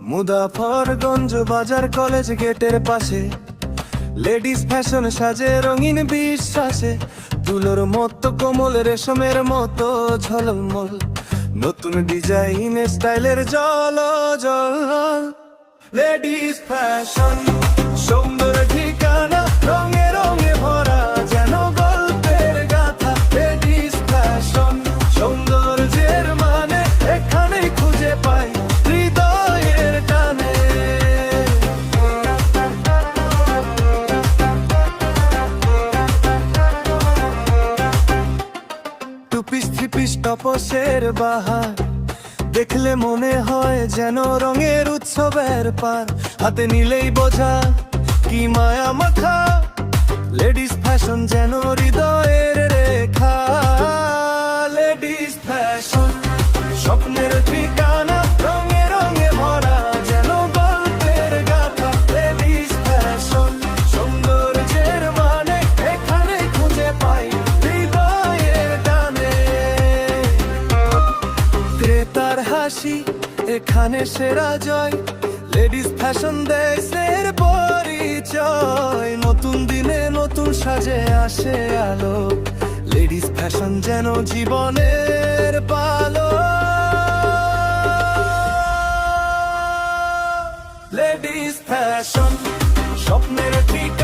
মুদাফরগঞ্জ বাজার কলেজ গেটের পাশে। লেডিস ফ্যাশন সাজে, রঙিন বিশ্বাসে। তুলোর মতো কোমল, রেশমের মতো ঝলমল। নতুন ডিজাইন স্টাইলের জল জল ladies fashion. Two piece three piece টপসের বাহার। দেখলে মনে হয় যেন রঙের উৎসবের পার। হাতে নিলেই বোঝা কি মায়া মাথা লেডিস ফ্যাশন যেন হৃদয়ের রেখা। লেডিস ফ্যাশন স্বপ্নের ঠিকানা হাসি, এখানে সেরা জয়। লেডিস ফ্যাশন দেশের পরিচয়। নতুন দিনে নতুন সাজে আসে আলো। লেডিস ফ্যাশন যেন জীবনের পালো। লেডিস ফ্যাশন স্বপ্নের ঠিক